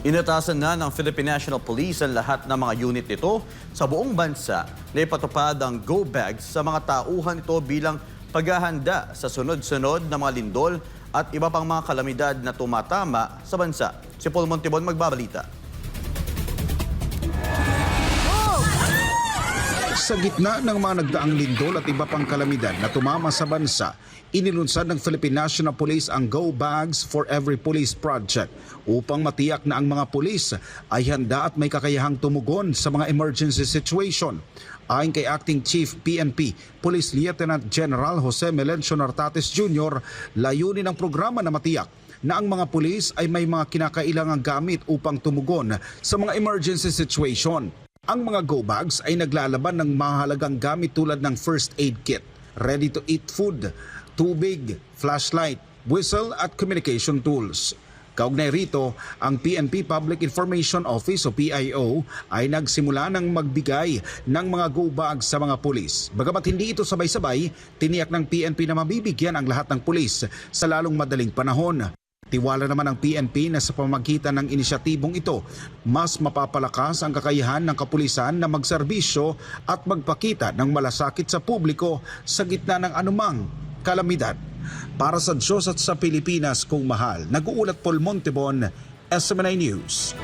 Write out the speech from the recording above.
Inatasan na ng Philippine National Police ang lahat ng mga unit nito sa buong bansa na ipatupad ang Go Bags sa mga tauhan nito bilang paghahanda sa sunod-sunod na mga lindol at iba pang mga kalamidad na tumatama sa bansa. Si Paul Montibon magbabalita. Sa gitna ng mga nagdaang lindol at iba pang kalamidad na tumama sa bansa, inilunsad ng Philippine National Police ang Go Bags for Every Police Project upang matiyak na ang mga pulis ay handa at may kakayahang tumugon sa mga emergency situation. Ayon kay Acting Chief PNP, Police Lieutenant General Jose Melencio Nartates Jr., layunin ng programa na matiyak na ang mga pulis ay may mga kinakailangang gamit upang tumugon sa mga emergency situation. Ang mga go bags ay naglalaban ng mahalagang gamit tulad ng first aid kit, ready-to-eat food, tubig, flashlight, whistle at communication tools. Kaugnay rito, ang PNP Public Information Office o PIO ay nagsimula ng magbigay ng mga go bags sa mga pulis. Bagamat hindi ito sabay-sabay, tiniyak ng PNP na mabibigyan ang lahat ng pulis sa lalong madaling panahon. Tiwala naman ng PNP na sa pamagitan ng inisyatibong ito, mas mapapalakas ang kakayahan ng kapulisan na magserbisyo at magpakita ng malasakit sa publiko sa gitna ng anumang kalamidad. Para sa Diyos at sa Pilipinas kung mahal, nag-uulat Paul Montebon, SMNI News.